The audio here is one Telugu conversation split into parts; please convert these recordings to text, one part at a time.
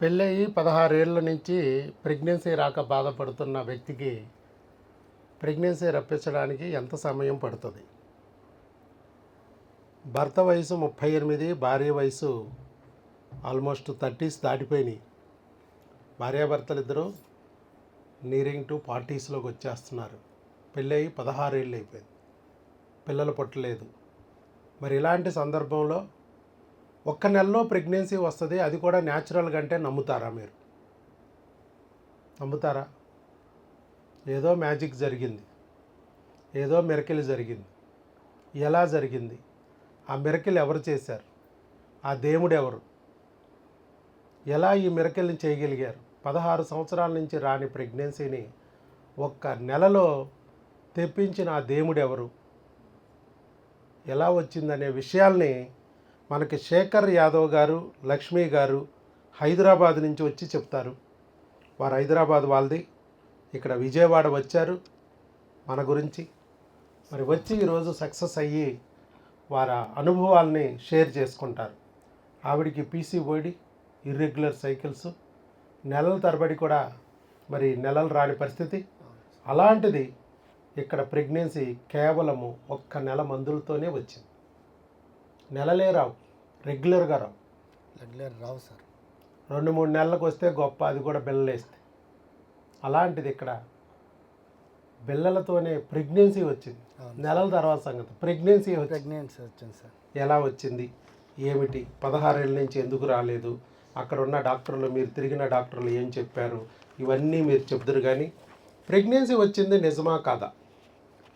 పెళ్ళయి పదహారేళ్ళ నుంచి ప్రెగ్నెన్సీ రాక బాధపడుతున్న వ్యక్తికి ప్రెగ్నెన్సీ రప్పించడానికి ఎంత సమయం పడుతుంది? భర్త వయసు ముప్పై ఎనిమిది భార్య వయసు ఆల్మోస్ట్ థర్టీస్ దాటిపోయినాయి. భార్యాభర్తలు ఇద్దరు నీరింగ్ టు ఫార్టీస్లోకి వచ్చేస్తున్నారు. పెళ్ళయి పదహారేళ్ళు అయిపోయింది పిల్లలు పుట్టలేదు మరి ఇలాంటి సందర్భంలో ఒక్క నెలలో ప్రెగ్నెన్సీ వస్తుంది అది కూడా న్యాచురల్గా అంటే నమ్ముతారా మీరు? నమ్ముతారా? ఏదో మ్యాజిక్ జరిగింది ఏదో మిరకిల్ జరిగింది ఎలా జరిగింది ఆ మిరకిల్ ఎవరు చేశారు ఆ దేవుడు ఎవరు ఎలా ఈ మిరకిల్ని చేయగలిగారు? పదహారు సంవత్సరాల నుంచి రాని ప్రెగ్నెన్సీని ఒక్క నెలలో తెప్పించిన ఆ దేవుడు ఎవరు? ఎలా వచ్చిందనే విషయాల్ని మనకి శేఖర్ యాదవ్ గారు లక్ష్మి గారు హైదరాబాద్ నుంచి వచ్చి చెప్తారు. వారు హైదరాబాద్ వాళ్ళది. ఇక్కడ విజయవాడ వచ్చారు మన గురించి. మరి వచ్చి ఈరోజు సక్సెస్ అయ్యి వారి అనుభవాల్ని షేర్ చేసుకుంటారు. ఆవిడికి పీసీఓడి ఇర్రెగ్యులర్ సైకిల్స్ నెలల తరబడి కూడా మరి నెలలు రాని పరిస్థితి. అలాంటిది ఇక్కడ ప్రెగ్నెన్సీ కేవలము ఒక్క నెల మందులతోనే వచ్చింది. నెలలే రావు. రెగ్యులర్గా రావు. రెగ్యులర్ రావు సార్. రెండు మూడు నెలలకు వస్తే గొప్ప అది కూడా బిల్లలేస్తే అలాంటిది ఇక్కడ బిల్లలతోనే ప్రెగ్నెన్సీ వచ్చింది. నెలల తర్వాత సంగతి. ప్రెగ్నెన్సీ ప్రెగ్నెన్సీ వచ్చింది సార్. ఎలా వచ్చింది? ఏమిటి? పదహారేళ్ళ నుంచి ఎందుకు రాలేదు? అక్కడ ఉన్న డాక్టర్లు మీరు తిరిగిన డాక్టర్లు ఏం చెప్పారు? ఇవన్నీ మీరు చెప్తారు కానీ ప్రెగ్నెన్సీ వచ్చింది నిజమా కాదా?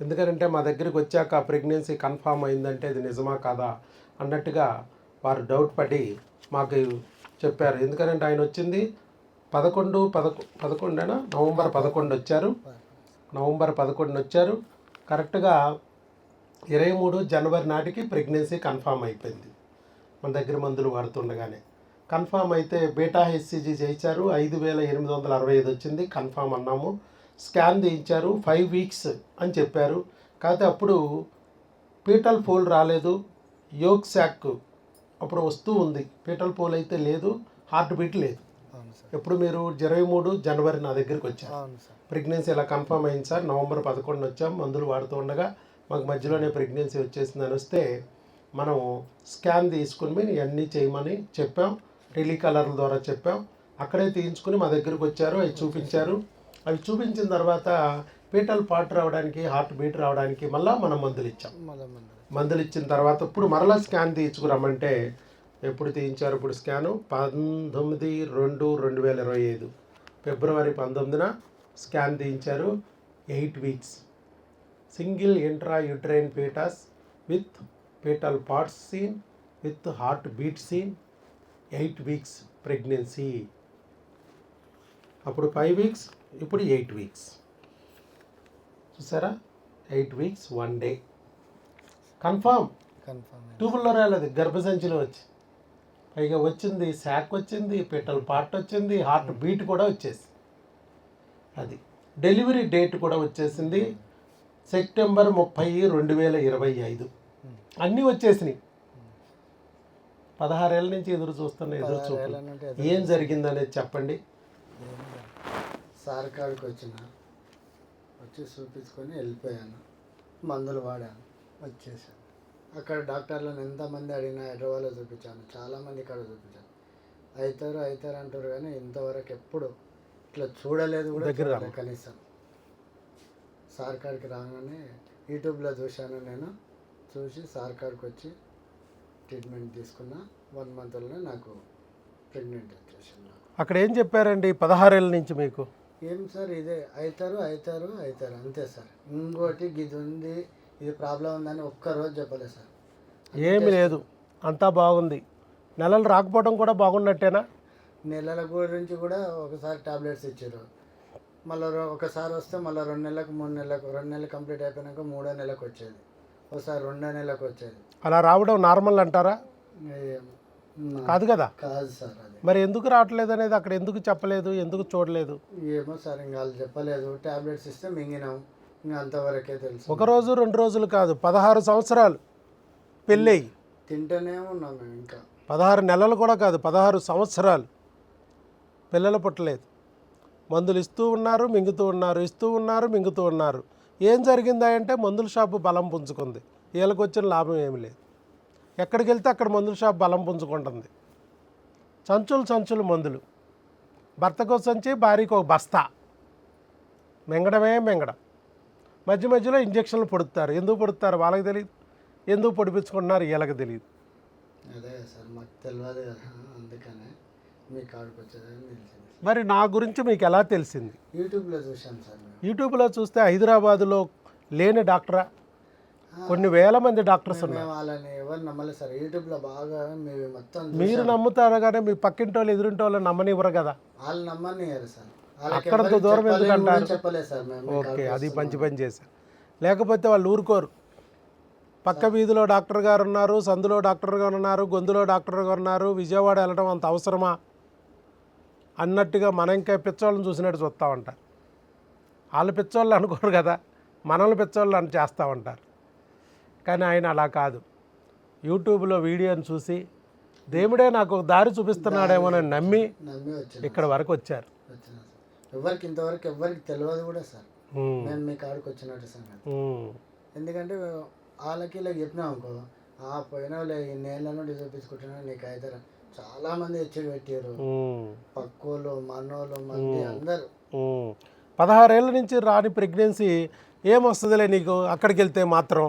ఎందుకంటే మా దగ్గరికి వచ్చాక ప్రెగ్నెన్సీ కన్ఫామ్ అయిందంటే ఇది నిజమా కాదా? అన్నట్టుగా వారు డౌట్ పడి మాకు చెప్పారు. ఎందుకంటే ఆయన వచ్చింది పదకొండు పదకొ పదకొండేనా? నవంబర్ పదకొండు వచ్చారు. నవంబర్ పదకొండున వచ్చారు. కరెక్ట్గా ఇరవై మూడు జనవరి నాటికి ప్రెగ్నెన్సీ కన్ఫామ్ అయిపోయింది. మన దగ్గర మందులు వాడుతుండగానే. కన్ఫామ్ అయితే బీటా హెచ్సిజీ చేయించారు. ఐదు వేల ఎనిమిది వందల అరవై ఐదు వచ్చింది. కన్ఫామ్ అన్నాము. స్కాన్ తీయించారు. ఫైవ్ వీక్స్ అని చెప్పారు. కాకపోతే అప్పుడు పీటల్ ఫోల్ రాలేదు. యోగ్ శాక్ అప్పుడు వస్తూ ఉంది. పీటల్ పోల్ అయితే లేదు హార్ట్ బీట్ లేదు. ఎప్పుడు మీరు ఇరవై మూడు జనవరి నా దగ్గరికి వచ్చారు. ప్రెగ్నెన్సీ ఇలా కన్ఫర్మ్ అయింది సార్? నవంబర్ పదకొండు వచ్చాం. మందులు వాడుతూ ఉండగా మాకు మధ్యలోనే ప్రెగ్నెన్సీ వచ్చేసిందని వస్తే మనం స్కాన్ తీసుకుని ఇవన్నీ చేయమని చెప్పాం. టెలీ కలర్ల ద్వారా చెప్పాం. అక్కడే తీయించుకుని మా దగ్గరికి వచ్చారు. అవి చూపించారు. అవి చూపించిన తర్వాత పీటల్ పాట్ రావడానికి హార్ట్ బీట్ రావడానికి మళ్ళీ మనం మందులు ఇచ్చాం. మళ్ళీ మందులు ఇచ్చిన తర్వాత ఇప్పుడు మరలా స్కాన్ తీయించుకురమ్మంటే ఎప్పుడు తీయించారు? ఇప్పుడు స్కాను పంతొమ్మిది రెండు రెండు వేల ఇరవై ఐదు. ఫిబ్రవరి పంతొమ్మిదిన scan తీయించారు eight weeks. Single intrauterine fetus with fetal parts seen with heartbeat seen eight weeks pregnancy. అప్పుడు ఫైవ్ వీక్స్ ఇప్పుడు ఎయిట్ వీక్స్. చూసారా? Eight weeks one day. Confirm. Confirm ట్యూబుల్లో రాలేదు గర్భసంచిలో వచ్చి. పైగా వచ్చింది శాక్ వచ్చింది పెటల్ పార్ట్ వచ్చింది హార్ట్ బీట్ కూడా వచ్చేసి. అది డెలివరీ డేట్ కూడా వచ్చేసింది సెప్టెంబర్ ముప్పై రెండు వేల ఇరవై ఐదు. అన్నీ వచ్చేసినాయి. పదహారేళ్ళ నుంచి ఎదురు చూస్తున్న ఎదురు నుండి ఏం జరిగిందనేది చెప్పండి. సార్ కాడికి వచ్చిన వచ్చి చూపించుకొని వెళ్ళిపోయాను. మందులు వాడాను. వచ్చేసాను అక్కడ డాక్టర్లను ఎంతమంది అడిగినా హైదరాబాద్లో చూపించాను. చాలామంది ఇక్కడ చూపించాను అవుతారు అవుతారు అంటారు కానీ ఇంతవరకు ఎప్పుడు ఇట్లా చూడలేదు కూడా దగ్గర కనీసం. సార్ కాడికి రాగానే యూట్యూబ్లో చూశాను నేను. చూసి సార్ కాడికి వచ్చి ట్రీట్మెంట్ తీసుకున్నా. వన్ మంత్లోనే నాకు ప్రెగ్నెంట్ వచ్చేసింది నాకు. అక్కడ ఏం చెప్పారండి పదహారేళ్ళ నుంచి మీకు? ఏం సార్ ఇదే? అవుతారు అవుతారు అవుతారు. అంతే సార్. ఇంకోటి ఇది ఉంది. ఇది ప్రాబ్లం ఉందని ఒక్కరోజు చెప్పలేదు సార్. ఏమి లేదు. అంతా బాగుంది. నెలలు రాకపోవడం కూడా బాగున్నట్టేనా? నెలల గురించి కూడా ఒకసారి టాబ్లెట్స్ ఇచ్చారు. మళ్ళీ ఒకసారి వస్తే మళ్ళీ రెండు నెలలకు మూడు నెలలకు రెండు నెలలు కంప్లీట్ అయిపోయినాక మూడో నెలకు వచ్చేది. ఒకసారి రెండో నెలకు వచ్చేది. అలా రావడం నార్మల్ అంటారా? కాదు కదా? కాదు సార్ అది. మరి ఎందుకు రావట్లేదు అనేది అక్కడ ఎందుకు చెప్పలేదు? ఎందుకు చూడలేదు? ఏమో సార్ ఇంకా వాళ్ళు చెప్పలేదు. టాబ్లెట్స్ ఇస్తే మింగినాం. ఇంకా అంతవరకే తెలుసు. ఒక రోజు రెండు రోజులు కాదు పదహారు సంవత్సరాలు పెళ్ళయి. తింటూనే ఉన్నాం మేము ఇంకా. పదహారు నెలలు కూడా కాదు పదహారు సంవత్సరాలు పిల్లలు పుట్టలేదు. మందులు ఇస్తూ ఉన్నారు మింగుతూ ఉన్నారు ఇస్తూ ఉన్నారు మింగుతూ ఉన్నారు. ఏం జరిగిందా అంటే మందుల షాపు బలం పుంజుకుంది. వీళ్ళకి వచ్చిన లాభం ఏమి లేదు. ఎక్కడికి వెళ్తే అక్కడ మందుల షాప్ బలం పుంజుకుంటుంది. సంచులు సంచులు మందులు. భర్తకు సంచి భార్యకు ఒక బస్తా. మింగడమే మింగడం. మధ్య మధ్యలో ఇంజక్షన్లు పొడుస్తారు ఎందుకు పొడుస్తారు వాళ్ళకి తెలియదు ఎందుకు పొడిపించుకుంటున్నారు? వీళ్ళకి తెలియదు అదే సార్ మాకు తెలియదు కదా అందుకనే మీ కాడికి వచ్చేదని తెలిసింది మరి నా గురించి మీకు ఎలా తెలిసింది? యూట్యూబ్లో చూసాం సార్ యూట్యూబ్లో చూస్తే హైదరాబాదులో లేని డాక్టరా? కొన్ని వేల మంది డాక్టర్స్ ఉన్నారు. వాళ్ళని ఎవరు నమ్మలేదు సార్. యూట్యూబ్లో బాగా మేము మొత్తం మీరు నమ్ముతారు కానీ మీ పక్కింటి వాళ్ళు ఎదురింటి వాళ్ళు నమ్మనివ్వరు కదా? వాళ్ళు నమ్మనియరు సార్. అక్కడతో దూరం చెప్పాలని ఎందుకు కూడా అంటారు? చెప్పలేదు సార్? మేము మీ ఓకే అది. మంచి పని చేశారు. లేకపోతే వాళ్ళు ఊరుకోరు. పక్క వీధిలో డాక్టర్ గారు ఉన్నారు సందులో డాక్టర్ గారు ఉన్నారు గొంతులో డాక్టర్ గారు ఉన్నారు విజయవాడ వెళ్ళడం అంత అవసరమా? అన్నట్టుగా మనం ఇంకా పిచ్చోళ్ళని చూసినట్టు చూస్తూ ఉంటారు వాళ్ళు పిచ్చోళ్ళు అనుకోరు కదా మనల్ని పిచ్చోళ్ళు అని చేస్తూ ఉంటారు కానీ ఆయన అలా కాదు. యూట్యూబ్లో వీడియోని చూసి దేవుడే నాకు ఒక దారి చూపిస్తున్నాడేమోనని నమ్మి ఇక్కడ వరకు వచ్చారు. ఎవరికి ఇంతవరకు ఎవరికి తెలియదు కూడా సార్. మేము. మీ కాడికి వచ్చినట్టు సంగతి ఉమ్, ఎందుకంటే వాళ్ళకి ఇలా చెప్పినాం అనుకో ఆ పోయిన వాళ్ళు ఈ నేల నుండి చూపించుకుంటున్నా నీకు అయితే చాలా మంది హెచ్చు పెట్టారు. పక్కోళ్ళు మనోళ్ళు మంది అందరు. పదహారేళ్ళ నుంచి రాని ప్రెగ్నెన్సీ ఏమొస్తుందిలే నీకు? అక్కడికి వెళ్తే మాత్రం.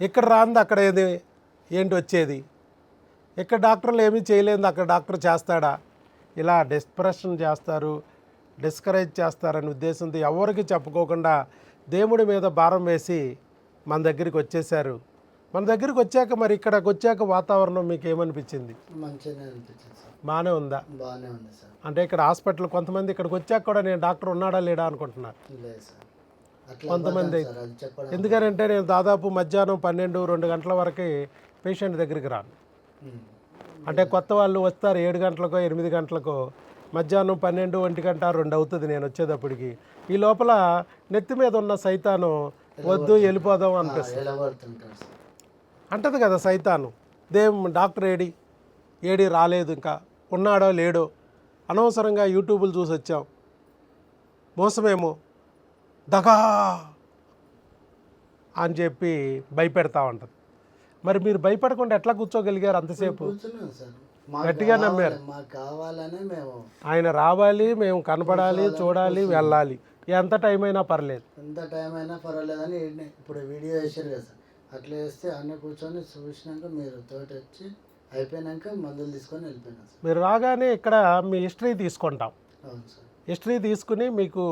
ఇక్కడ రాంది అక్కడ ఏది ఏంటి వచ్చేది? ఇక్కడ డాక్టర్లు ఏమీ చేయలేదు అక్కడ డాక్టర్ చేస్తాడా? ఇలా డిస్ప్రెషన్ చేస్తారు. డిస్కరేజ్ చేస్తారనే ఉద్దేశంతో ఎవరికి చెప్పుకోకుండా దేవుడి మీద భారం వేసి మన దగ్గరికి వచ్చేసారు మన దగ్గరికి వచ్చాక మరి ఇక్కడికి వచ్చాక వాతావరణం మీకు ఏమనిపించింది? బాగానే ఉందా? బాగానే ఉంది సార్. అంటే ఇక్కడ హాస్పిటల్ కొంతమంది ఇక్కడికి వచ్చాక కూడా నేను డాక్టర్ ఉన్నాడా లేడా అనుకుంటున్నారు? కొంతమంది. ఎందుకనంటే నేను దాదాపు మధ్యాహ్నం పన్నెండు రెండు గంటల వరకు పేషెంట్ దగ్గరికి రాను. అంటే కొత్త వాళ్ళు వస్తారు ఏడు గంటలకో ఎనిమిది గంటలకో. మధ్యాహ్నం పన్నెండు ఒంటి గంట రెండు అవుతుంది నేను వచ్చేటప్పటికి. ఈ లోపల నెత్తి మీద ఉన్న సైతాను వద్దు వెళ్ళిపోదాం అనిపిస్తుంది. అంటది కదా సైతాను. దేం డాక్టర్ ఏడి? ఏడి రాలేదు ఇంకా. ఉన్నాడో లేడో? అనవసరంగా యూట్యూబ్లు చూసి వచ్చాం. మోసమేమో? దగా! అని చెప్పి భయపెడతా ఉంటుంది. మరి మీరు భయపడకుండా ఎట్లా కూర్చోగలిగారు అంతసేపు? గట్టిగా నమ్మారు. మాకు కావాలనే మేము ఆయన రావాలి మేము కనపడాలి చూడాలి వెళ్ళాలి. ఎంత టైం అయినా పర్లేదు. ఎంత టైం అయినా పర్వాలేదని ఈడనే ఇప్పుడు వీడియో వేసారు కదా సార్. అట్లా వేస్తే అన్న కూర్చొని చూసినాక మీరు తోటి వచ్చి అయిపోయినాక మందులు తీసుకొని వెళ్ళిపోయినా సార్. మీరు రాగానే ఇక్కడ మీ హిస్టరీ తీసుకుంటాం. అవును సార్. హిస్టరీ తీసుకుని మీకు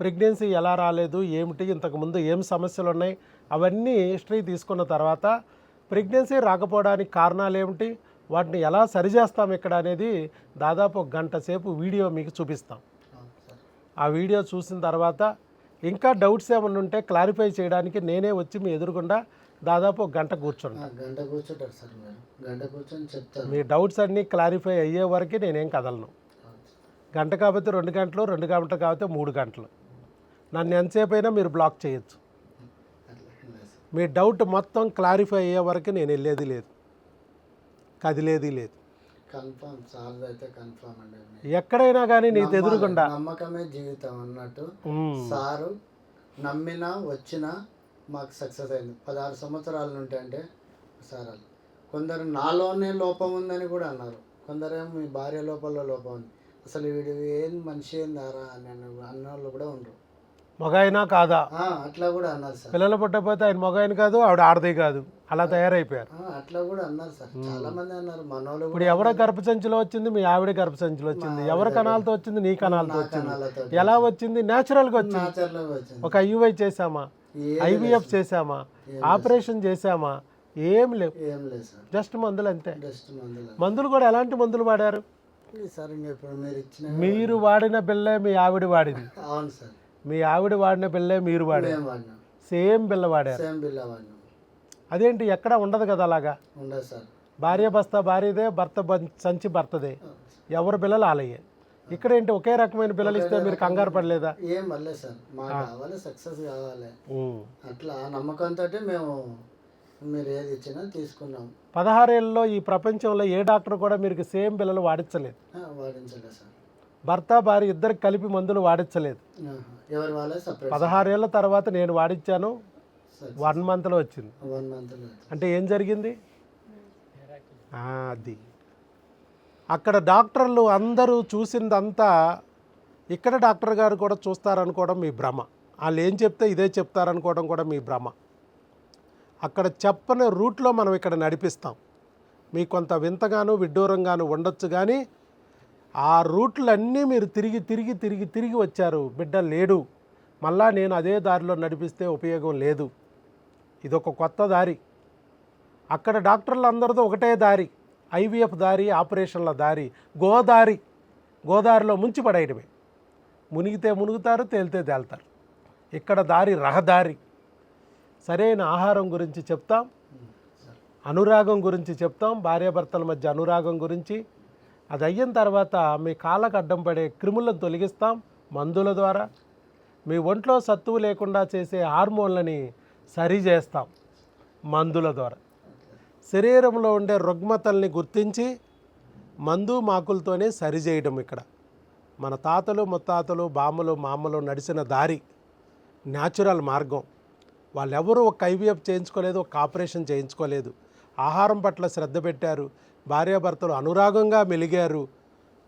ప్రెగ్నెన్సీ ఎలా రాలేదు ఏమిటి ఇంతకుముందు ఏం సమస్యలు ఉన్నాయి అవన్నీ హిస్టరీ తీసుకున్న తర్వాత ప్రెగ్నెన్సీ రాకపోవడానికి కారణాలు ఏమిటి వాటిని ఎలా సరిచేస్తాం ఇక్కడ అనేది దాదాపు ఒక గంట సేపు వీడియో మీకు చూపిస్తాం. ఆ వీడియో చూసిన తర్వాత ఇంకా డౌట్స్ ఏమైనా ఉంటే క్లారిఫై చేయడానికి నేనే వచ్చి మీ ఎదురుగుండా దాదాపు ఒక గంట కూర్చుంటాను. గంట కూర్చుంటారు సార్ గంట కూర్చొని చెప్తారు. మీ డౌట్స్ అన్నీ క్లారిఫై అయ్యే వరకు నేనేం కదలను. గంట కాకపోతే రెండు గంటలు రెండు గంటలు కాకపోతే మూడు గంటలు. నన్ను ఎంతసేపు అయినా మీరు బ్లాక్ చేయొచ్చు. మీ డౌట్ మొత్తం క్లారిఫై అయ్యే వరకు నేను వెళ్ళేది లేదు. కదిలేది లేదు. కన్ఫామ్ సార్ అయితే కన్ఫామ్ అండి ఎక్కడైనా కానీ నీ నమ్మాలి. ఎదురుగుండా? నమ్మకమే జీవితం అన్నట్టు. సారు నమ్మినా వచ్చినా మాకు సక్సెస్ అయింది. పదహారు సంవత్సరాల నుండి అంటే సార్ వాళ్ళు కొందరు నాలోనే లోపం ఉందని కూడా అన్నారు. కొందరేమో మీ భార్య లోపల లోపం ఉంది. అసలు వీడు ఏం మనిషి ఏందారా అని అన్న వాళ్ళు కూడా ఉండరు. మగాయినా కాదా? అట్లా కూడా అన్నారు సార్. పిల్లలు పుట్టకపోతే ఆయన మగాయన కాదు ఆవిడ ఆడదే కాదు. అలా తయారైపోయారు. అట్లా కూడా అన్నారు సార్. చాలా మంది అన్నారు మనోళ్ళు ఇప్పుడు ఎవడ గర్భసంచిలో వచ్చింది? మీ ఆవిడ గర్భసంచిలో వచ్చింది. ఎవరి కణాలతో వచ్చింది? నీ కణాలతో వచ్చింది. ఎలా వచ్చింది? నాచర్లో వచ్చింది. ఒక ఐయుఐ చేసామా ఐవీఎఫ్ చేసామా ఆపరేషన్ చేసామా ఏం లేవు. ఏం లేదు సార్. జస్ట్ మందులు అంతే. మందులు. కూడా ఎలాంటి మందులు వాడారు? మీరు వాడిన బిల్లే మీ ఆవిడ వాడింది. అవును సార్. మీ ఆవిడ వాడిన బిల్లే మీరు వాడారు సేమ్ బిల్ల వాడారు. సేమ్ వాడినాం. అదేంటి ఎక్కడ ఉండదు కదా అలాగా? ఉండదు సార్. భార్య బస్తా భార్యదే భర్త సంచి భర్తదే. ఎవరి బిల్లలు ఆలయ్యే. ఇక్కడ ఏంటి ఒకే రకమైన బిల్లలు ఇస్తే మీరు కంగారు పడలేదా? ఏం వల్లే సార్. కావాలి సక్సెస్ కావాలి. అట్లా నమ్మకంతో మేము మీరు ఏది ఇచ్చినా తీసుకున్నాం. పదహారేళ్ళలో ఈ ప్రపంచంలో ఏ డాక్టర్ కూడా మీరు సేమ్ పిల్లలు వాడించలేదు. వాడించలేదు సార్. భర్త భార్య ఇద్దరికి కలిపి మందులు వాడించలేదు పదహారేళ్ళ తర్వాత నేను వాడించాను వన్ మంత్లో వచ్చింది. అంటే ఏం జరిగింది? అది. అక్కడ డాక్టర్లు అందరూ చూసిందంతా ఇక్కడ డాక్టర్ గారు కూడా చూస్తారనుకోవడం మీ భ్రమ. వాళ్ళు ఏం చెప్తే ఇదే చెప్తారనుకోవడం కూడా మీ భ్రమ. అక్కడ చెప్పని రూట్లో మనం ఇక్కడ నడిపిస్తాం. మీ కొంత వింతగాను విడ్డూరంగాను ఉండొచ్చు కానీ ఆ రూట్లన్నీ మీరు తిరిగి తిరిగి తిరిగి తిరిగి వచ్చారు. బిడ్డ లేడు. మళ్ళా నేను అదే దారిలో నడిపిస్తే ఉపయోగం లేదు. ఇదొక కొత్త దారి. అక్కడ డాక్టర్లు అందరితో ఒకటే దారి. ఐవీఎఫ్ దారి ఆపరేషన్ల దారి గోదారి గోదారిలో ముంచి పడేయడమే. మునిగితే మునుగుతారు తేలితే తేలుతారు. ఇక్కడ దారి రహదారి. సరైన ఆహారం గురించి చెప్తాం. అనురాగం గురించి చెప్తాం. భార్యాభర్తల మధ్య అనురాగం గురించి. అది అయిన తర్వాత మీ కాళ్ళకు అడ్డం పడే క్రిములను తొలగిస్తాం మందుల ద్వారా. మీ ఒంట్లో సత్తువు లేకుండా చేసే హార్మోన్లని సరి చేస్తాం మందుల ద్వారా. శరీరంలో ఉండే రుగ్మతల్ని గుర్తించి మందు మాకులతోనే సరిచేయడం ఇక్కడ. మన తాతలు ముత్తాతలు బామ్మలు మామలు నడిచిన దారి న్యాచురల్ మార్గం. వాళ్ళెవరూ ఒక ఐవీఎఫ్ చేయించుకోలేదు ఒక ఆపరేషన్ చేయించుకోలేదు. ఆహారం పట్ల శ్రద్ధ పెట్టారు. భార్యాభర్తలు అనురాగంగా మెలిగారు.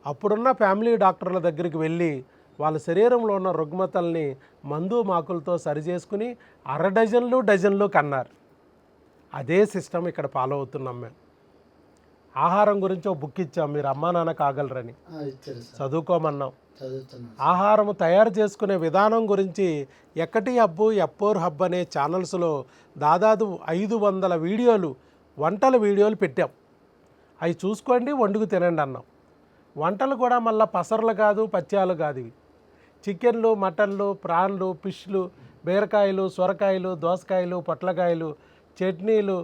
అప్పుడున్న ఫ్యామిలీ డాక్టర్ల దగ్గరికి వెళ్ళి వాళ్ళ శరీరంలో ఉన్న రుగ్మతల్ని మందు మాకులతో సరిచేసుకుని అర డజన్లు డజన్లు కన్నారు. అదే సిస్టమ్ ఇక్కడ ఫాలో అవుతున్నాం మేము. ఆహారం గురించి ఒక బుక్ ఇచ్చాం మీరు అమ్మా నాన్న కాగలరని చదువుకోమన్నాం. ఆహారం తయారు చేసుకునే విధానం గురించి ఎక్కటి హబ్బు ఎప్పోర్ హబ్ అనే ఛానల్స్లో దాదాపు ఐదు వందల వీడియోలు వంటల వీడియోలు పెట్టాం. అవి చూసుకోండి వండుకు తినండి అన్నాం. వంటలు కూడా మళ్ళీ పసర్లు కాదు పచ్చాలు కాదు ఇవి. చికెన్లు మటన్లు ప్రాన్లు ఫిష్లు బీరకాయలు సొరకాయలు దోసకాయలు పొట్లకాయలు చట్నీలు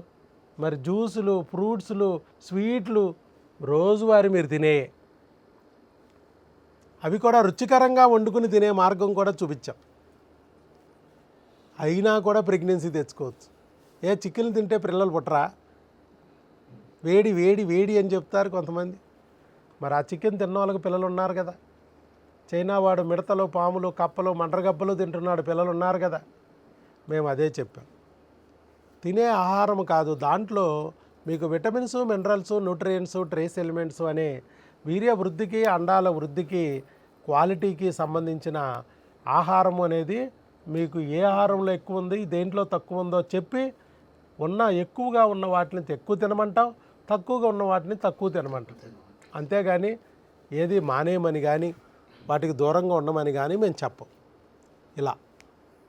మరి జ్యూసులు ఫ్రూట్స్లు స్వీట్లు రోజువారీ మీరు తినే. అవి కూడా రుచికరంగా వండుకుని తినే మార్గం కూడా చూపించాం. అయినా కూడా ప్రెగ్నెన్సీ తెచ్చుకోవచ్చు. ఏ చికెన్ తింటే పిల్లలు పుట్టరా? వేడి వేడి వేడి అని చెప్తారు కొంతమంది. మరి ఆ చికెన్ తిన్న వాళ్ళకి పిల్లలు ఉన్నారు కదా. చైనా వాడు మిడతలు పాములు కప్పలు మండ్రగప్పలు తింటున్నాడు పిల్లలు ఉన్నారు కదా. మేము అదే చెప్పాం. తినే ఆహారం కాదు దాంట్లో మీకు vitamins minerals nutrients trace elements అనే వీర్య వృద్ధికి అండాల వృద్ధికి క్వాలిటీకి సంబంధించిన ఆహారం అనేది మీకు ఏ ఆహారంలో ఎక్కువ ఉంది దేంట్లో తక్కువ ఉందో చెప్పి ఉన్న ఎక్కువగా ఉన్న వాటిని ఎక్కువ తినమంటాం. తక్కువగా ఉన్న వాటిని తక్కువ తినమంటాం అంతేగాని ఏది మానేయమని కానీ వాటికి దూరంగా ఉండమని కానీ మేము చెప్పం. ఇలా.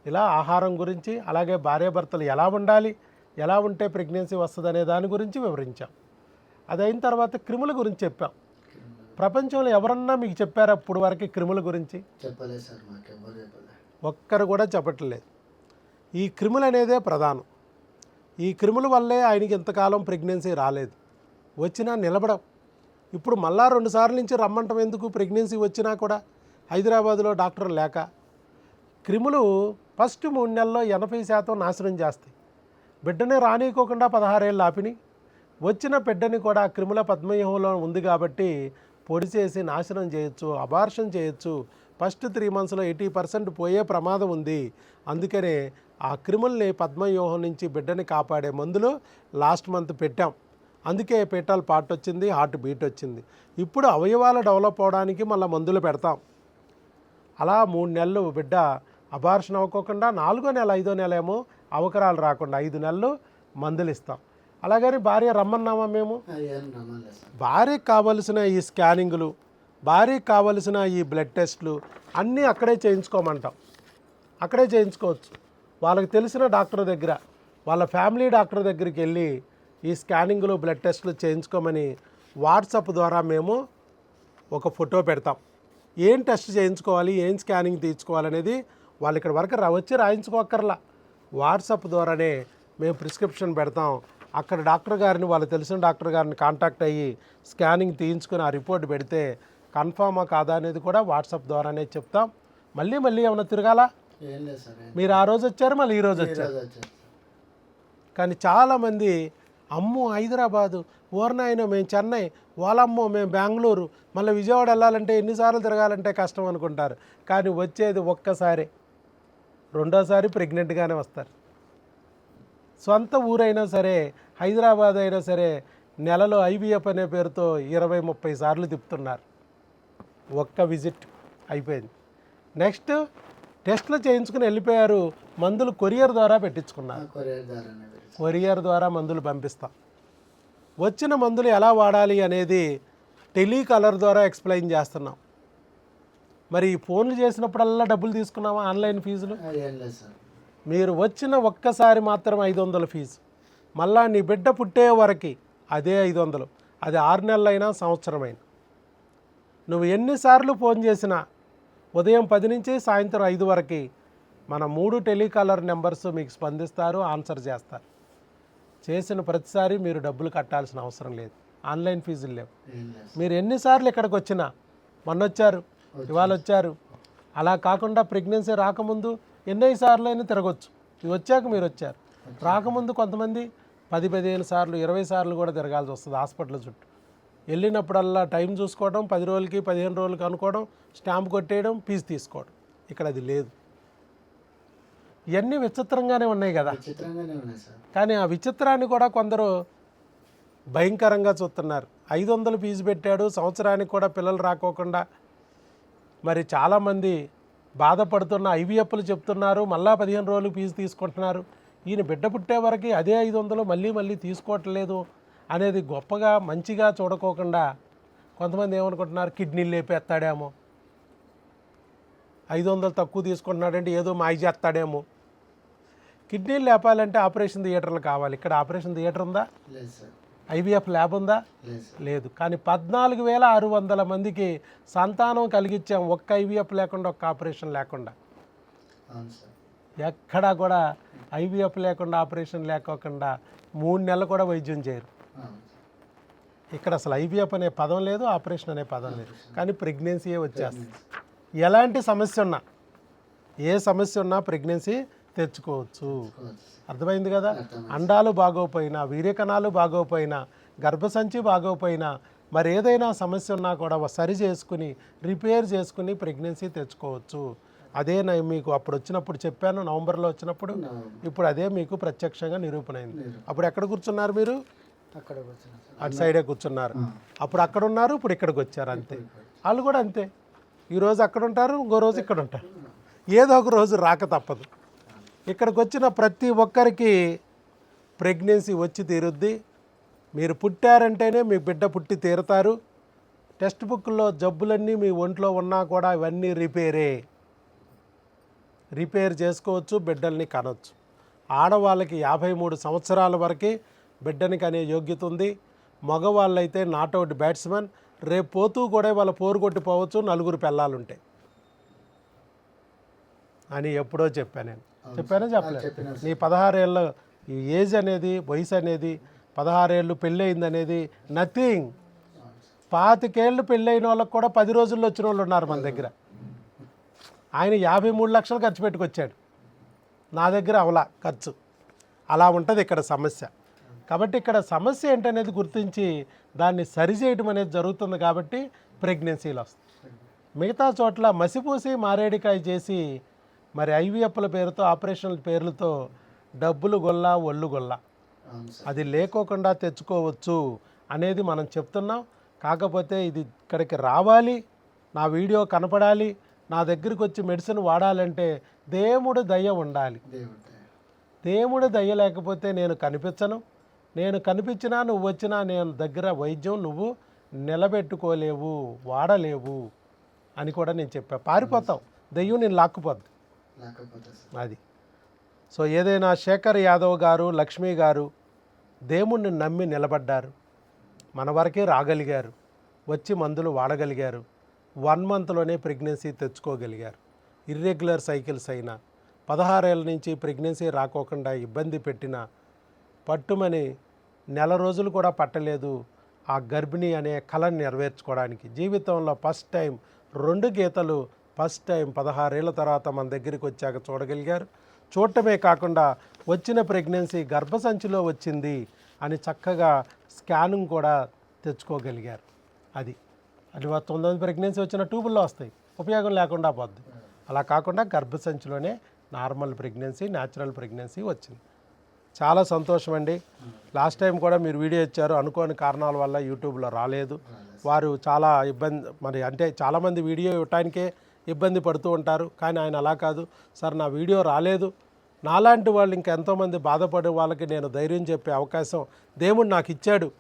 ఇలా ఆహారం గురించి అలాగే భార్యాభర్తలు ఎలా ఉండాలి ఎలా ఉంటే ప్రెగ్నెన్సీ వస్తుందనే దాని గురించి వివరించాం. అది అయిన తర్వాత క్రిముల గురించి చెప్పాం. ప్రపంచంలో ఎవరన్నా మీకు చెప్పారా అప్పుడు వరకు క్రిముల గురించి? ఒక్కరు కూడా చెప్పట్లేదు. ఈ క్రిములు అనేదే ప్రధానం. ఈ క్రిముల వల్లే ఆయనకి ఇంతకాలం ప్రెగ్నెన్సీ రాలేదు. వచ్చినా నిలబడం ఇప్పుడు మళ్ళా రెండుసార్లు నుంచి రమ్మంటం ఎందుకు? ప్రెగ్నెన్సీ వచ్చినా కూడా హైదరాబాద్లో డాక్టర్ లేక. క్రిములు ఫస్ట్ మూడు నెలల్లో ఎనభై శాతం నాశనం చేస్తాయి. బిడ్డని రానీయకోకుండా పదహారేళ్ళు ఆపిని వచ్చిన బిడ్డని కూడా క్రిముల పద్మవ్యూహంలో ఉంది కాబట్టి పొడి చేసి నాశనం చేయొచ్చు అబార్షన్ చేయొచ్చు. ఫస్ట్ త్రీ మంత్స్లో ఎయిటీ పర్సెంట్ పోయే ప్రమాదం ఉంది. అందుకనే ఆ క్రిముల్ని పద్మవ్యూహం నుంచి బిడ్డని కాపాడే మందులు లాస్ట్ మంత్ పెట్టాం. అందుకే పీఠాలు పార్ట్ వచ్చింది హార్ట్ బీట్ వచ్చింది ఇప్పుడు అవయవాలు డెవలప్ అవడానికి మళ్ళీ మందులు పెడతాం. అలా మూడు నెలలు బిడ్డ అబార్షన్ అవ్వకోకుండా నాలుగో నెల ఐదో నెల ఏమో అవకరాలు రాకుండా ఐదు నెలలు మందులు ఇస్తాం అలాగని భార్య రమ్మన్నామా మేము? భార్యకు కావలసిన ఈ స్కానింగ్లు భార్యకు కావలసిన ఈ బ్లడ్ టెస్ట్లు అన్నీ అక్కడే చేయించుకోమంటాం. అక్కడే చేయించుకోవచ్చు. వాళ్ళకి తెలిసిన డాక్టర్ దగ్గర వాళ్ళ ఫ్యామిలీ డాక్టర్ దగ్గరికి వెళ్ళి ఈ స్కానింగ్లు బ్లడ్ టెస్ట్లు చేయించుకోమని వాట్సాప్ ద్వారా మేము ఒక ఫోటో పెడతాం. ఏం టెస్ట్ చేయించుకోవాలి? ఏం స్కానింగ్ తీయించుకోవాలి అనేది వాళ్ళు ఇక్కడ వరకు వచ్చి రాయించుకోక్కర్లా. వాట్సాప్ ద్వారానే మేము ప్రిస్క్రిప్షన్ పెడతాం. అక్కడ డాక్టర్ గారిని వాళ్ళు తెలిసిన డాక్టర్ గారిని కాంటాక్ట్ అయ్యి స్కానింగ్ తీయించుకుని ఆ రిపోర్ట్ పెడితే కన్ఫామా కాదా అనేది కూడా వాట్సాప్ ద్వారానే చెప్తాం. మళ్ళీ మళ్ళీ ఏమైనా తిరగాల? మీరు ఆ రోజు వచ్చారు మళ్ళీ ఈ రోజు వచ్చారు. ఈరోజు వచ్చారు. కానీ చాలామంది అమ్మో హైదరాబాదు ఓర్నాయన మేము చెన్నై వాళ్ళమ్మో మేము బెంగళూరు మళ్ళీ విజయవాడ వెళ్ళాలంటే ఎన్నిసార్లు తిరగాలంటే కష్టం అనుకుంటారు. కానీ వచ్చేది ఒక్కసారి రెండోసారి ప్రెగ్నెంట్గానే వస్తారు. సొంత ఊరైనా సరే హైదరాబాద్ అయినా సరే నెలలో ఐవీఎఫ్ అనే పేరుతో ఇరవై ముప్పై సార్లు తిప్పుతున్నారు. ఒక్క విజిట్ అయిపోయింది. నెక్స్ట్ టెస్ట్లు చేయించుకుని వెళ్ళిపోయారు. మందులు కొరియర్ ద్వారా పెట్టించుకున్నారు. కొరియర్ ద్వారా మందులు పంపిస్తాం. వచ్చిన మందులు ఎలా వాడాలి అనేది టెలికాలర్ ద్వారా ఎక్స్ప్లెయిన్ చేస్తున్నాం. మరి ఫోన్లు చేసినప్పుడల్లా డబ్బులు తీసుకున్నామా ఆన్లైన్ ఫీజులు? మీరు వచ్చిన ఒక్కసారి మాత్రం ఐదు వందల ఫీజు. మళ్ళా నీ బిడ్డ పుట్టే వరకు అదే ఐదు వందలు అది ఆరు నెలలైనా సంవత్సరమైనా. నువ్వు ఎన్నిసార్లు ఫోన్ చేసినా ఉదయం పది నుంచి సాయంత్రం ఐదు వరకు మన మూడు టెలికాలర్ నెంబర్స్ మీకు స్పందిస్తారు ఆన్సర్ చేస్తారు. చేసిన ప్రతిసారి మీరు డబ్బులు కట్టాల్సిన అవసరం లేదు. ఆన్లైన్ ఫీజులు లేవు. మీరు ఎన్నిసార్లు ఇక్కడికి వచ్చినా మొన్న వచ్చారు. ఇవాళ వచ్చారు అలా కాకుండా ప్రెగ్నెన్సీ రాకముందు ఎన్నై సార్లు అయినా తిరగచ్చు. ఇవి వచ్చాక మీరు వచ్చారు. రాకముందు కొంతమంది పది పదిహేను సార్లు ఇరవై సార్లు కూడా తిరగాల్సి వస్తుంది హాస్పిటల్ చుట్టూ. వెళ్ళినప్పుడల్లా టైం చూసుకోవడం పది రోజులకి పదిహేను రోజులకి అనుకోవడం స్టాంప్ కొట్టేయడం ఫీజు తీసుకోవడం. ఇక్కడ అది లేదు. ఇవన్నీ విచిత్రంగానే ఉన్నాయి కదా. కానీ ఆ విచిత్రాన్ని కూడా కొందరు భయంకరంగా చూస్తున్నారు. ఐదు వందలు ఫీజు పెట్టాడు సంవత్సరానికి కూడా పిల్లలు రాకోకుండా. మరి చాలామంది బాధపడుతున్న ఐవీఎఫ్లు చెప్తున్నారు మళ్ళా పదిహేను రోజులు ఫీజు తీసుకుంటున్నారు. ఈయన బిడ్డ పుట్టే వరకు అదే ఐదు వందలు మళ్ళీ మళ్ళీ తీసుకోవట్లేదు. అనేది గొప్పగా మంచిగా చూడకోకుండా కొంతమంది ఏమనుకుంటున్నారు కిడ్నీలు లేపేస్తాడేమో. ఐదు వందలు తక్కువ తీసుకుంటున్నాడంటే ఏదో మాయ చేస్తాడేమో. కిడ్నీలు లేపాలంటే ఆపరేషన్ థియేటర్లు కావాలి. ఇక్కడ ఆపరేషన్ థియేటర్ ఉందా? ఐవీఎఫ్ ల్యాబ్ ఉందా? లేదు కానీ పద్నాలుగు వేల ఆరు వందల మందికి సంతానం కలిగించాం. ఒక్క ఐవీఎఫ్ లేకుండా ఒక్క ఆపరేషన్ లేకుండా. ఎక్కడా కూడా ఐవీఎఫ్ లేకుండా ఆపరేషన్ లేకోకుండా మూడు నెలలు కూడా వైద్యం చేయరు. ఇక్కడ అసలు ఐవీఎఫ్ అనే పదం లేదు ఆపరేషన్ అనే పదం లేదు. కానీ ప్రెగ్నెన్సీయే వచ్చేస్తుంది. ఎలాంటి సమస్య ఉన్నా ఏ సమస్య ఉన్నా ప్రెగ్నెన్సీ తెచ్చుకోవచ్చు. కోవచ్చు. అర్థమైంది కదా. అండాలు బాగోపోయినా వీర్యకణాలు బాగోపోయినా గర్భసంచి బాగోపోయినా మరి ఏదైనా సమస్య ఉన్నా కూడా సరి చేసుకుని రిపేర్ చేసుకుని ప్రెగ్నెన్సీ తెచ్చుకోవచ్చు. అదే నేను మీకు అప్పుడు వచ్చినప్పుడు చెప్పాను నవంబర్లో వచ్చినప్పుడు. ఇప్పుడు అదే మీకు ప్రత్యక్షంగా నిరూపణ అయింది. అప్పుడు ఎక్కడ కూర్చున్నారు మీరు? అటు సైడే కూర్చున్నారు. అప్పుడు అక్కడ ఉన్నారు ఇప్పుడు ఇక్కడికి వచ్చారు అంతే. వాళ్ళు కూడా అంతే. ఈరోజు అక్కడ ఉంటారు ఇంకో రోజు ఇక్కడ ఉంటారు. ఏదో ఒక రోజు రాక తప్పదు. ఇక్కడికి వచ్చిన ప్రతి ఒక్కరికి ప్రెగ్నెన్సీ వచ్చి తీరుద్ది. మీరు పుట్టారంటేనే మీ బిడ్డ పుట్టి తీరుతారు. టెక్స్ట్ బుక్లో జబ్బులన్నీ మీ ఒంట్లో ఉన్నా కూడా ఇవన్నీ రిపేరే. రిపేర్ చేసుకోవచ్చు బిడ్డల్ని కనొచ్చు. ఆడవాళ్ళకి యాభై మూడు సంవత్సరాల వరకు బిడ్డని కనే యోగ్యత ఉంది. మగవాళ్ళైతే నాట్అవుట్ బ్యాట్స్మెన్. రేపు పోతూ కూడా వాళ్ళ పోరు కొట్టిపోవచ్చు నలుగురు పిల్లలుంటాయి అని ఎప్పుడో చెప్పాను నేను. చెప్పానా? చెప్పలేదు. నీ పదహారేళ్ళ ఈ ఏజ్ అనేది వయసు అనేది పదహారేళ్ళు పెళ్ళి అయింది అనేది నథింగ్. పాతికేళ్ళు పెళ్ళైన వాళ్ళకి కూడా పది రోజుల్లో వచ్చిన వాళ్ళు ఉన్నారు మన దగ్గర. ఆయన యాభై మూడు లక్షలు ఖర్చు పెట్టుకొచ్చాడు. నా దగ్గర అవలా ఖర్చు. అలా ఉంటుంది ఇక్కడ సమస్య. కాబట్టి ఇక్కడ సమస్య ఏంటనేది గుర్తించి దాన్ని సరిచేయటం అనేది జరుగుతుంది కాబట్టి ప్రెగ్నెన్సీలు వస్తాయి. మిగతా చోట్ల మసిపూసి మారేడికాయ చేసి మరి ఐవీఎఫ్ల పేరుతో ఆపరేషన్ల పేర్లతో డబ్బులు గొల్ల ఒళ్ళు గొల్ల. అది లేకోకుండా తెచ్చుకోవచ్చు అనేది మనం చెప్తున్నాం. కాకపోతే ఇది ఇక్కడికి రావాలి నా వీడియో కనపడాలి నా దగ్గరికి వచ్చి మెడిసిన్ వాడాలంటే దేవుడు దయ ఉండాలి. దేవుడు దయ లేకపోతే నేను కనిపించను. నేను కనిపించినా నువ్వు వచ్చినా నేను దగ్గర వైద్యం నువ్వు నిలబెట్టుకోలేవు వాడలేవు అని కూడా నేను చెప్పా. పారిపోతావు. దెయ్యం నేను లాక్కుపోద్ది. అది. సో ఏదైనా శేఖర్ యాదవ్ గారు లక్ష్మి గారు దేవుణ్ణి నమ్మి నిలబడ్డారు. మన వరకే రాగలిగారు. వచ్చి మందులు వాడగలిగారు. వన్ మంత్లోనే ప్రెగ్నెన్సీ తెచ్చుకోగలిగారు. ఇర్రెగ్యులర్ సైకిల్స్ అయినా పదహారేళ్ళ నుంచి ప్రెగ్నెన్సీ రాకోకుండా ఇబ్బంది పెట్టిన పట్టుమని నెల రోజులు కూడా పట్టలేదు ఆ గర్భిణి అనే కళను నెరవేర్చుకోవడానికి. జీవితంలో ఫస్ట్ టైం రెండు గీతలు ఫస్ట్ టైం పదహారేళ్ళ తర్వాత మన దగ్గరికి వచ్చాక చూడగలిగారు. చూడటమే కాకుండా వచ్చిన ప్రెగ్నెన్సీ గర్భసంచిలో వచ్చింది అని చక్కగా స్కానింగ్ కూడా తెచ్చుకోగలిగారు. అది అది తొమ్మిది ప్రెగ్నెన్సీ వచ్చిన ట్యూబుల్లో వస్తాయి. ఉపయోగం లేకుండా పోద్ది. అలా కాకుండా గర్భసంచిలోనే నార్మల్ ప్రెగ్నెన్సీ న్యాచురల్ ప్రెగ్నెన్సీ వచ్చింది. చాలా సంతోషం అండి లాస్ట్ టైం కూడా మీరు వీడియో ఇచ్చారు. అనుకోని కారణాల వల్ల యూట్యూబ్లో రాలేదు. వారు చాలా ఇబ్బంది మరి అంటే చాలామంది వీడియో ఇవ్వటానికే ఇబ్బంది పడుతూ ఉంటారు. కానీ ఆయన అలా కాదు. సార్ నా వీడియో రాలేదు. నాలాంటి వాళ్ళు ఇంకా ఎంతోమంది బాధపడే వాళ్ళకి నేను ధైర్యం చెప్పే అవకాశం దేవుడు నాకు ఇచ్చాడు.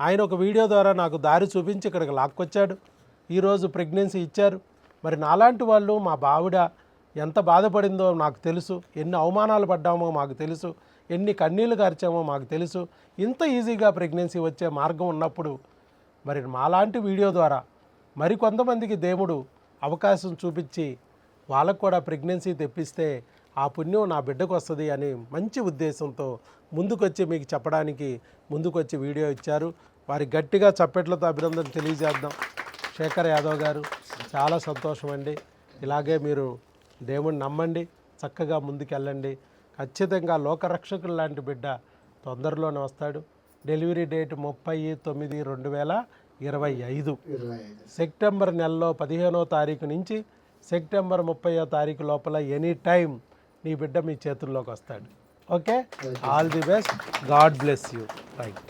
ఆయన ఒక వీడియో ద్వారా నాకు దారి చూపించి ఇక్కడికి లాక్కొచ్చాడు. ఈరోజు ప్రెగ్నెన్సీ ఇచ్చారు. మరి నాలాంటి వాళ్ళు మా బావిడ ఎంత బాధపడిందో నాకు తెలుసు. ఎన్ని అవమానాలు పడ్డామో మాకు తెలుసు. ఎన్ని కన్నీళ్ళు గార్చామో మాకు తెలుసు. ఇంత ఈజీగా ప్రెగ్నెన్సీ వచ్చే మార్గం ఉన్నప్పుడు మరి మాలాంటి వీడియో ద్వారా మరి కొంతమందికి దేవుడు అవకాశం చూపించి వాళ్ళకు కూడా ప్రెగ్నెన్సీ తెప్పిస్తే ఆ పుణ్యం నా బిడ్డకు వస్తుంది అని మంచి ఉద్దేశంతో ముందుకొచ్చి మీకు చెప్పడానికి ముందుకొచ్చి వీడియో ఇచ్చారు. వారి గట్టిగా చప్పట్లతో అభినందన తెలియజేద్దాం. శేఖర్ యాదవ్ గారు చాలా సంతోషం అండి ఇలాగే మీరు దేవుణ్ణి నమ్మండి. చక్కగా ముందుకెళ్ళండి. ఖచ్చితంగా లోకరక్షకులు లాంటి బిడ్డ తొందరలోనే వస్తాడు. డెలివరీ డేట్ ముప్పై తొమ్మిది రెండు వేల ఇరవై ఐదు. సెప్టెంబర్ నెలలో పదిహేనో తారీఖు నుంచి సెప్టెంబర్ ముప్పయో తారీఖు లోపల ఎనీ టైం నీ బిడ్డ మీ చేతుల్లోకి వస్తాడు. Okay? All the best. God bless you. Right